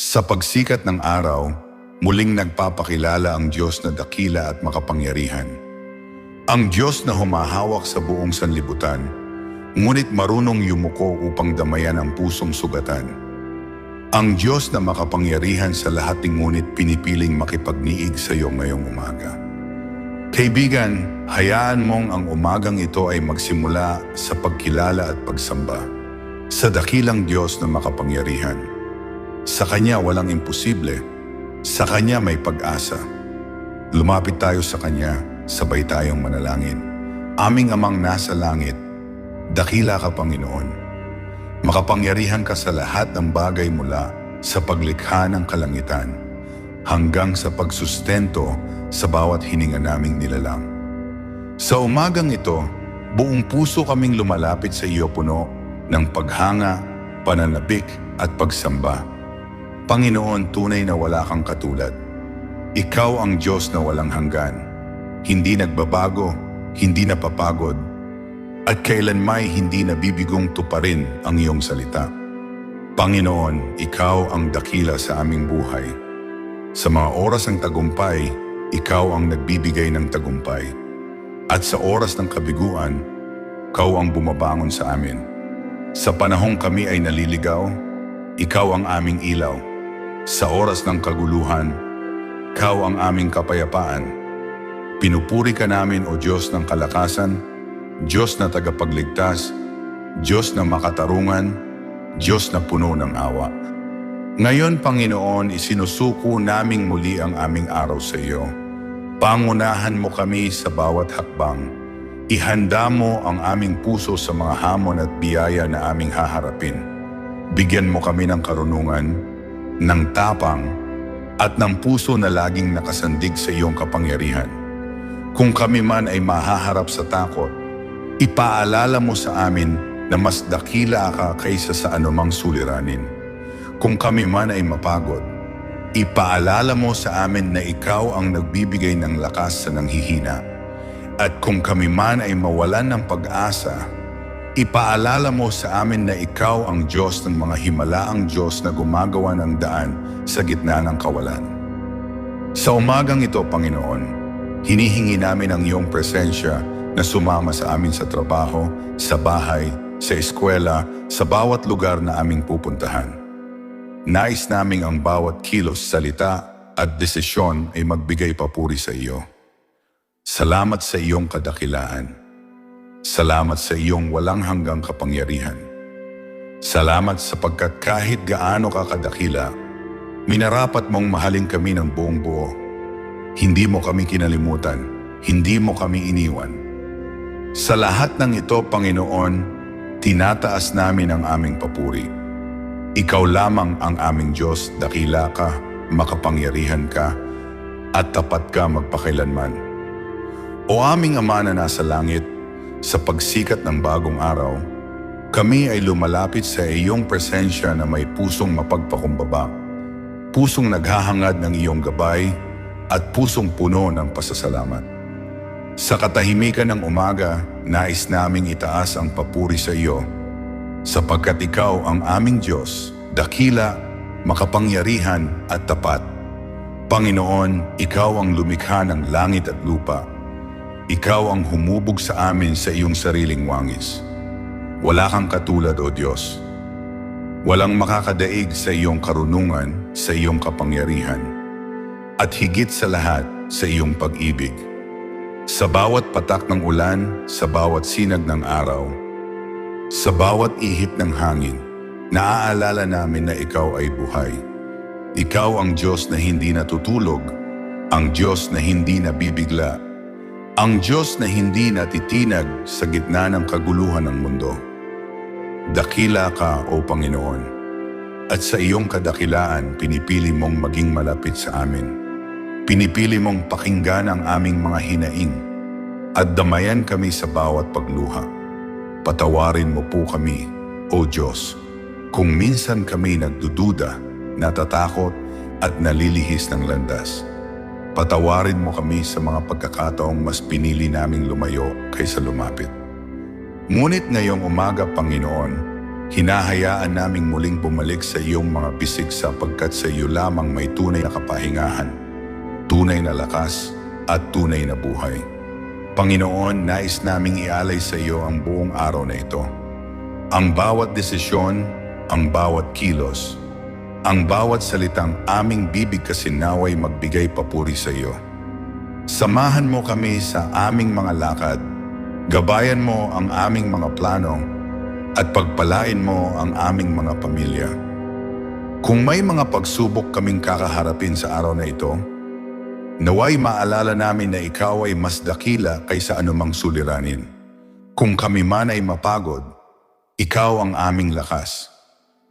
Sa pagsikat ng araw, muling nagpapakilala ang Diyos na dakila at makapangyarihan. Ang Diyos na humahawak sa buong sanlibutan, ngunit marunong yumuko upang damayan ang pusong sugatan. Ang Diyos na makapangyarihan sa lahat ngunit pinipiling makipagniig sa iyo ngayong umaga. Kaibigan, hayaan mong ang umagang ito ay magsimula sa pagkilala at pagsamba sa dakilang Diyos na makapangyarihan. Sa Kanya walang imposible, sa Kanya may pag-asa. Lumapit tayo sa Kanya, sabay tayong manalangin. Aming amang nasa langit, dakila ka Panginoon. Makapangyarihan ka sa lahat ng bagay mula sa paglikha ng kalangitan hanggang sa pagsustento sa bawat hininga naming nilalang. Sa umagang ito, buong puso kaming lumalapit sa iyo puno ng paghanga, pananabik at pagsamba. Panginoon, tunay na wala kang katulad. Ikaw ang Diyos na walang hanggan. Hindi nagbabago, hindi napapagod, at kailanmay hindi nabibigong tuparin ang iyong salita. Panginoon, Ikaw ang dakila sa aming buhay. Sa mga oras ng tagumpay, Ikaw ang nagbibigay ng tagumpay. At sa oras ng kabiguan, Ikaw ang bumabangon sa amin. Sa panahong kami ay naliligaw, Ikaw ang aming ilaw. Sa oras ng kaguluhan, Ikaw ang aming kapayapaan. Pinupuri ka namin o Diyos ng kalakasan, Diyos na tagapagligtas, Diyos na makatarungan, Diyos na puno ng awa. Ngayon, Panginoon, isinusuko naming muli ang aming araw sa iyo. Pangunahan mo kami sa bawat hakbang. Ihanda mo ang aming puso sa mga hamon at biyaya na aming haharapin. Bigyan mo kami ng karunungan, ng tapang, at ng puso na laging nakasandig sa iyong kapangyarihan. Kung kami man ay mahaharap sa takot, ipaalala mo sa amin na mas dakila ka kaysa sa anumang suliranin. Kung kami man ay mapagod, ipaalala mo sa amin na ikaw ang nagbibigay ng lakas sa nanghihina. At kung kami man ay mawalan ng pag-asa, ipaalala mo sa amin na ikaw ang Diyos ng mga himalaang Diyos na gumagawa ng daan sa gitna ng kawalan. Sa umagang ito, Panginoon, hinihingi namin ang iyong presensya na sumama sa amin sa trabaho, sa bahay, sa eskwela, sa bawat lugar na aming pupuntahan. Nais naming ang bawat kilos, salita at desisyon ay magbigay papuri sa iyo. Salamat sa iyong kadakilaan. Salamat sa iyong walang hanggang kapangyarihan. Salamat sapagkat kahit gaano ka kadakila, minarapat mong mahalin kami ng buong buo. Hindi mo kami kinalimutan, hindi mo kami iniwan. Sa lahat ng ito, Panginoon, tinataas namin ang aming papuri. Ikaw lamang ang aming Diyos, dakila ka, makapangyarihan ka, at tapat ka magpakailanman. O aming Ama na nasa langit, sa pagsikat ng bagong araw, kami ay lumalapit sa iyong presensya na may pusong mapagpakumbaba, pusong naghahangad ng iyong gabay, at pusong puno ng pasasalamat. Sa katahimikan ng umaga, nais naming itaas ang papuri sa iyo, sapagkat ikaw ang aming Diyos, dakila, makapangyarihan at tapat. Panginoon, ikaw ang lumikha ng langit at lupa. Ikaw ang humubog sa amin sa iyong sariling wangis. Wala kang katulad, O Diyos. Walang makakadaig sa iyong karunungan, sa iyong kapangyarihan, at higit sa lahat sa iyong pag-ibig. Sa bawat patak ng ulan, sa bawat sinag ng araw, sa bawat ihip ng hangin, naaalala namin na ikaw ay buhay. Ikaw ang Diyos na hindi natutulog, ang Diyos na hindi nabibigla, ang Diyos na hindi natitinag sa gitna ng kaguluhan ng mundo. Dakila ka, O Panginoon, at sa iyong kadakilaan pinipili mong maging malapit sa amin. Pinipili mong pakinggan ang aming mga hinaing at damayan kami sa bawat pagluha. Patawarin mo po kami, O Diyos, kung minsan kami nagdududa, natatakot at nalilihis ng landas. Patawarin mo kami sa mga pagkakataong mas pinili naming lumayo kaysa lumapit. Ngunit ngayong umaga, Panginoon, Hinahayaan naming muling bumalik sa iyong mga bisig sapagkat sa iyo lamang may tunay na kapahingahan, tunay na lakas, at tunay na buhay. Panginoon, nais naming ialay sa iyo ang buong araw na ito. Ang bawat desisyon, ang bawat kilos, ang bawat salitang aming bibig kasinaway magbigay papuri sa iyo. Samahan mo kami sa aming mga lakad, gabayan mo ang aming mga plano, at pagpalain mo ang aming mga pamilya. Kung may mga pagsubok kaming kakaharapin sa araw na ito, naway maalala namin na ikaw ay mas dakila kaysa anumang suliranin. Kung kami man ay mapagod, ikaw ang aming lakas.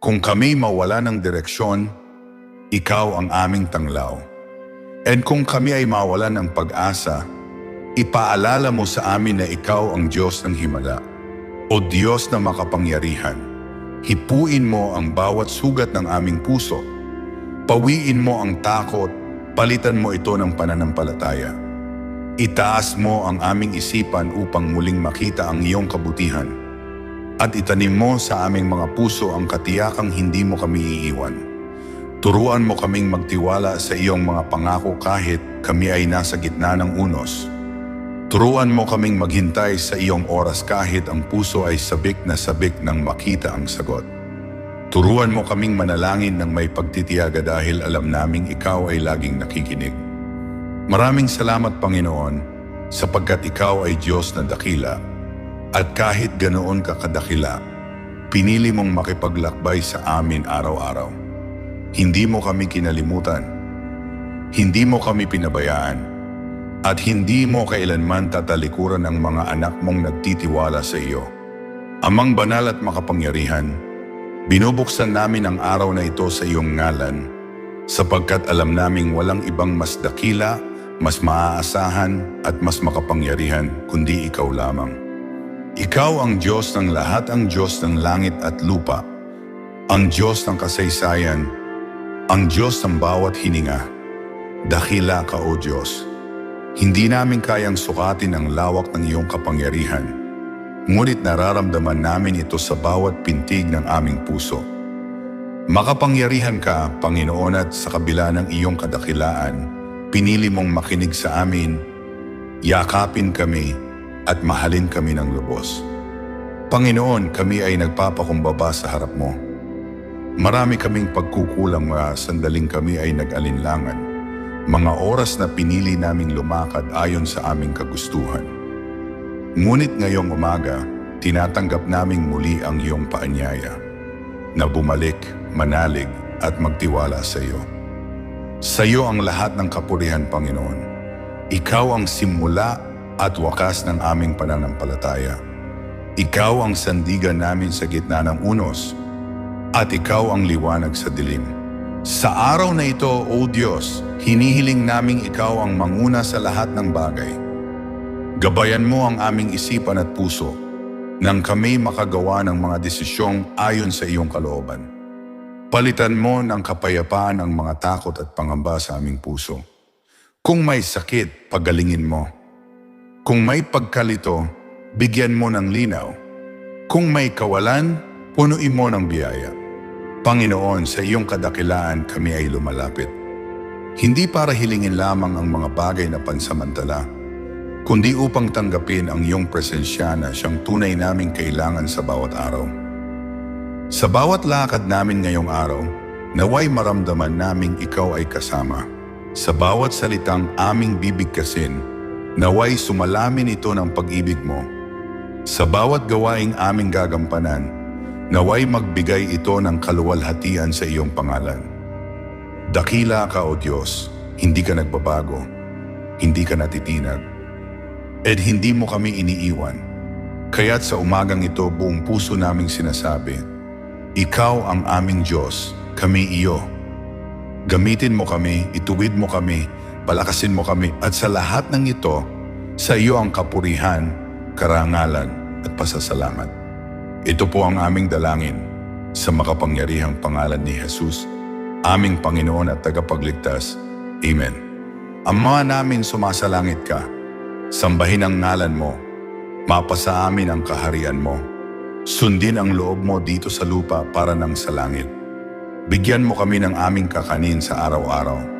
Kung kami mawala ng direksyon, ikaw ang aming tanglaw. And kung kami ay mawala ng pag-asa, ipaalala mo sa amin na ikaw ang Diyos ng Himala. O Diyos na makapangyarihan, hipuin mo ang bawat sugat ng aming puso. Pawiin mo ang takot, palitan mo ito ng pananampalataya. Itaas mo ang aming isipan upang muling makita ang iyong kabutihan. At itanim mo sa aming mga puso ang katiyakang hindi mo kami iiwan. Turuan mo kaming magtiwala sa iyong mga pangako kahit kami ay nasa gitna ng unos. Turuan mo kaming maghintay sa iyong oras kahit ang puso ay sabik na sabik nang makita ang sagot. Turuan mo kaming manalangin ng may pagtitiyaga dahil alam naming ikaw ay laging nakikinig. Maraming salamat Panginoon sapagkat ikaw ay Diyos na dakila at kahit ganoon ka kadakila, pinili mong makipaglakbay sa amin araw-araw. Hindi mo kami kinalimutan. Hindi mo kami pinabayaan at hindi mo kailanman tatalikuran ang mga anak mong nagtitiwala sa iyo. Amang banal at makapangyarihan, binubuksan namin ang araw na ito sa iyong ngalan sapagkat alam naming walang ibang mas dakila, mas maaasahan at mas makapangyarihan kundi ikaw lamang. Ikaw ang Diyos ng lahat ang Diyos ng langit at lupa, ang Diyos ng kasaysayan, ang Diyos ng bawat hininga. Dakila ka o Diyos. Hindi namin kayang sukatin ang lawak ng iyong kapangyarihan. Ngunit nararamdaman namin ito sa bawat pintig ng aming puso. Makapangyarihan ka, Panginoon at sa kabila ng iyong kadakilaan, pinili mong makinig sa amin, yakapin kami at mahalin kami ng lubos. Panginoon, kami ay nagpapakumbaba sa harap mo. Marami kaming pagkukulang mga sandaling kami ay nag-alinlangan mga oras na pinili naming lumakad ayon sa aming kagustuhan. Ngunit ngayong umaga, tinatanggap naming muli ang iyong paanyaya na bumalik, manalig at magtiwala sa iyo. Sa iyo ang lahat ng kapurihan, Panginoon. Ikaw ang simula at wakas ng aming pananampalataya. Ikaw ang sandigan namin sa gitna ng unos at ikaw ang liwanag sa dilim. Sa araw na ito, O Diyos, hinihiling naming ikaw ang manguna sa lahat ng bagay. Gabayan mo ang aming isipan at puso nang kami makagawa ng mga desisyong ayon sa iyong kalooban. Palitan mo ng kapayapaan ang mga takot at pangamba sa aming puso. Kung may sakit, pagalingin mo. Kung may pagkalito, bigyan mo ng linaw. Kung may kawalan, punuin mo ng biyaya. Panginoon, sa iyong kadakilaan kami ay lumalapit. Hindi para hilingin lamang ang mga bagay na pansamantala, kundi upang tanggapin ang iyong presensya na siyang tunay naming kailangan sa bawat araw. Sa bawat lakad namin ngayong araw, naway maramdaman naming ikaw ay kasama. Sa bawat salitang aming bibigkasin, naway sumalamin ito ng pag-ibig mo. Sa bawat gawaing aming gagampanan, Naway magbigay ito ng kaluwalhatian sa iyong pangalan. Dakila ka o Diyos, hindi ka nagbabago, hindi ka natitinag, at hindi mo kami iniiwan. Kaya't sa umagang ito buong puso naming sinasabi, Ikaw ang aming Diyos, kami iyo. Gamitin mo kami, ituwid mo kami, palakasin mo kami, at sa lahat ng ito, sa iyo ang kapurihan, karangalan, at pasasalamat. Ito po ang aming dalangin sa makapangyarihang pangalan ni Jesus, aming Panginoon at tagapagligtas. Amen. Ama namin sumasalangit ka, sambahin ang ngalan mo, mapasa amin ang kaharian mo, Sundin ang loob mo dito sa lupa para ng sa langit. Bigyan mo kami ng aming kakanin sa araw-araw.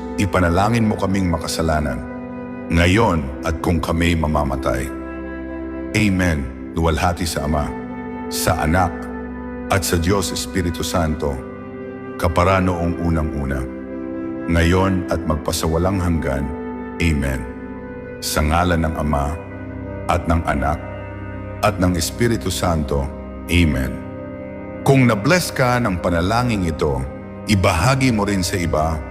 ipanalangin mo kaming makasalanan, ngayon at kung kami mamamatay. Amen. Luwalhati sa Ama, sa Anak, at sa Diyos Espiritu Santo, kapara noong unang-una, ngayon at magpasawalang hanggan. Amen. Sa ngalan ng Ama, at ng Anak, at ng Espiritu Santo. Amen. Kung nabless ka ng panalangin ito, ibahagi mo rin sa iba